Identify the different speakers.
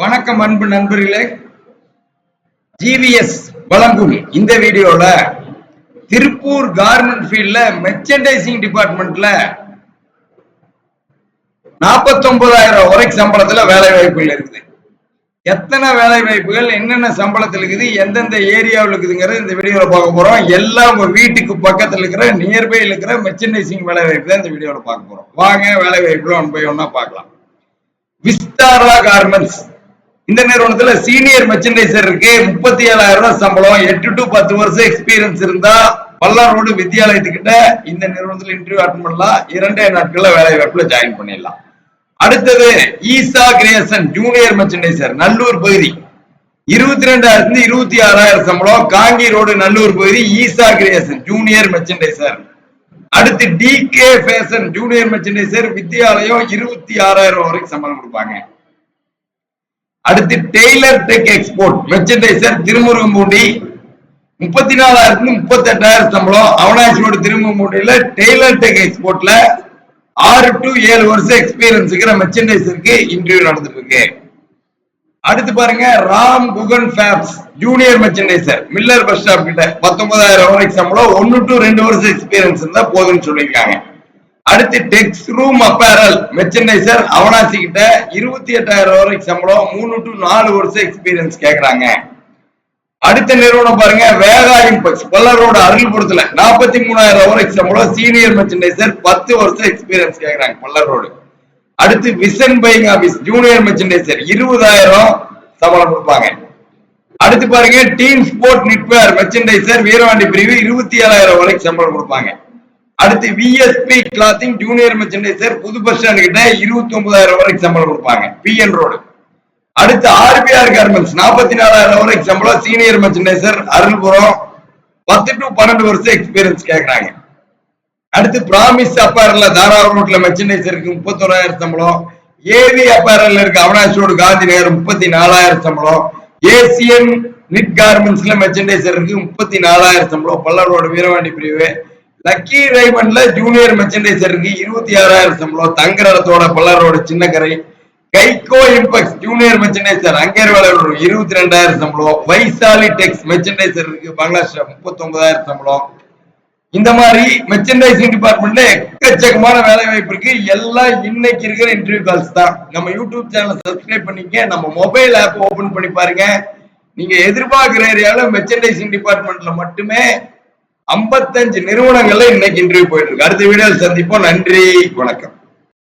Speaker 1: வணக்கம் அன்பு நண்பர்களே. ஜிவிஎஸ் வழங்கும் இந்த வீடியோல திருப்பூர் கார்மெண்ட் ஃபீல்ட்ல மெர்ச்சன்டைசிங் டிபார்ட்மெண்ட்ல நாற்பத்தொன்பதாயிரம் வரைக்கும் சம்பளத்துல வேலை வாய்ப்புகள் இருக்குது. எத்தனை வேலை வாய்ப்புகள் என்னென்ன சம்பளத்தில் இருக்குது எந்தெந்த ஏரியாவில் இருக்குதுங்கிறது இந்த வீடியோவில் பார்க்க போறோம். எல்லாம் உங்க வீட்டுக்கு பக்கத்துல இருக்கிற நியர்பைல இருக்கிற மெர்ச்சன்டைசிங் வேலை வாய்ப்பு தான் இந்த வீடியோவில் பார்க்க போறோம். வாங்க வேலை வாய்ப்புகள் ஒன் பை ஒன்னா பார்க்கலாம். விஸ்தாரா கார்மெண்ட்ஸ் இந்த நிறுவனத்துல சீனியர் மெர்ச்சன்டைசர் இருக்கு. முப்பத்தி ஏழாயிரம் ரூபாய் சம்பளம். எட்டு டு பத்து வருஷம் எக்ஸ்பீரியன்ஸ் இருந்தா பல்லாரோடு வித்தியாலயத்துக்கிட்ட இந்த நிறுவனத்துல இன்டர்வியூ அட்டன் பண்ணலாம். இரண்டே நாட்கள்ல வேலை வாய்ப்புல ஜாயின் பண்ணிடலாம். அடுத்தது Isha creation junior merchandiser Nallur பகுதி இருபத்தி ரெண்டாயிரத்துல இருபத்தி ஆறாயிரம் சம்பளம். காங்கி ரோடு நல்லூர் பகுதி ஈசா கிரியேசன் ஜூனியர் மெர்ச்சன்டைசர் அடுத்து T K fashion junior merchandiser வித்தியாலயம் இருபத்தி ஆறாயிரம் வரைக்கும் சம்பளம் கொடுப்பாங்க. அடுத்து tailor tech export merchandiser Thirumuruganpoondi முப்பத்தி நாலாயிரத்துல முப்பத்தி எட்டாயிரம் சம்பளம். அவனாசியோட திருமுகம்பூண்டியில டெய்லர் டெக் எக்ஸ்போர்ட்ல ஆறு டு ஏழு வருஷம் எக்ஸ்பீரியன்ஸ் இருக்கிற மெர்ச்சன்டைசருக்கு இன்டர்வியூ நடந்துட்டு இருக்கு. அடுத்து பாருங்க Ram Guhan fabs junior merchandiser Miller bus stop கிட்ட பத்தொன்பதாயிரம் வரைக்கும் சம்பளம். ஒன்னு டு ரெண்டு வருஷம் எக்ஸ்பீரியன்ஸ் இருந்தா போதும்னு சொல்லியிருக்காங்க. அடுத்து tex room apparel merchandiser Avinashi கிட்ட இருபத்தி எட்டாயிரம் வரைக்கும் சம்பளம் மூணு டு நாலு வருஷம் எக்ஸ்பீரியன்ஸ் கேட்கறாங்க அடுத்த நிறுவனம் பாருங்க வேகா இம்பக்ஸ் கொல்லரோட அருள்புரத்துல நாற்பத்தி மூணாயிரம் வரைக்கும் சம்பளம் சீனியர் மெர்ச்சன்டைசர் பத்து வருஷம் எக்ஸ்பீரியன்ஸ் கேட்கறாங்க கொல்லரோடு அடுத்து விசன் பைங் ஆபீஸ் ஜூனியர் மெர்ச்சன்டைசர் இருபதாயிரம் சம்பளம் கொடுப்பாங்க. அடுத்து பாருங்க team sport knitwear merchandiser Veeravandi பிரிவு இருபத்தி ஏழாயிரம் வரைக்கும் சம்பளம் கொடுப்பாங்க. அடுத்து விஎஸ்பி கிளாத்திங் ஜூனியர் மெர்ச்சன்டைசர் புது பஸ் ஸ்டாண்ட் கிட்ட இருபத்தி ஒன்பதாயிரம் வரைக்கும் சம்பளம் கொடுப்பாங்க பிஎன் ரோடு அடுத்து ஆர்பிஆர் கார்மெண்ட்ஸ் நாற்பத்தி நாலாயிரம் வரைக்கும் சம்பளம் சீனியர் மெர்ச்சன்டைசர் அருள்புரம். பத்து டு பன்னெண்டு வருஷம் எக்ஸ்பீரியன்ஸ் கேட்கறாங்க அடுத்து பிராமிஸ் அப்பேரல்ல தாராள ரோட்ல மெர்ச்சன்டைசருக்கு முப்பத்தோராயிரம் சம்பளம். ஏவி அப்பேரல்ல இருக்கு அவனாசியோடு காந்தி நகர் முப்பத்தி நாலாயிரம் சம்பளம் ஏசியன் நிட் கார்மெண்ட்ஸ்ல மெர்ச்சன்டைசர் இருக்கு முப்பத்தி நாலாயிரம் சம்பளம். பல்லரோடு வீரவாண்டி பிரிவு. லக்கி டைமண்ட்ல ஜூனியர் மெர்ச்சன்டைசருக்கு இருபத்தி ஆறாயிரம் சம்பளம். தங்கரத்தோட பல்லரோடு Chinnakkarai Kaiko impex junior merchandiser அங்கேர் வேலையோட இருபத்தி ரெண்டாயிரம் சம்பளம். வைசாலி டெக்ஸ் மெர்ச்சன்டைசர் இருக்கு பங்களாதேஷ்ல முப்பத்தி ஒன்பதாயிரம் சம்பளம். இந்த மாதிரி மெர்ச்சன்டைசிங் டிபார்ட்மெண்ட்ல எக்கச்சக்கமான வேலை வாய்ப்பு இருக்கு. எல்லாம் இன்னைக்கு இருக்கிற இன்டர்வியூ கால்ஸ் தான். நம்ம யூடியூப் சேனல் சப்ஸ்கிரைப் பண்ணிக்க நம்ம மொபைல் ஆப் ஓபன் பண்ணி பாருங்க. நீங்க எதிர்பார்க்கிற ஏரியாவில் மெர்ச்சன்டைசிங் டிபார்ட்மெண்ட்ல மட்டுமே ஐம்பத்தஞ்சு நிறுவனங்கள்ல இன்னைக்கு இன்டர்வியூ போயிட்டு இருக்கு. அடுத்த வீடியோவில் சந்திப்போம். நன்றி. வணக்கம்.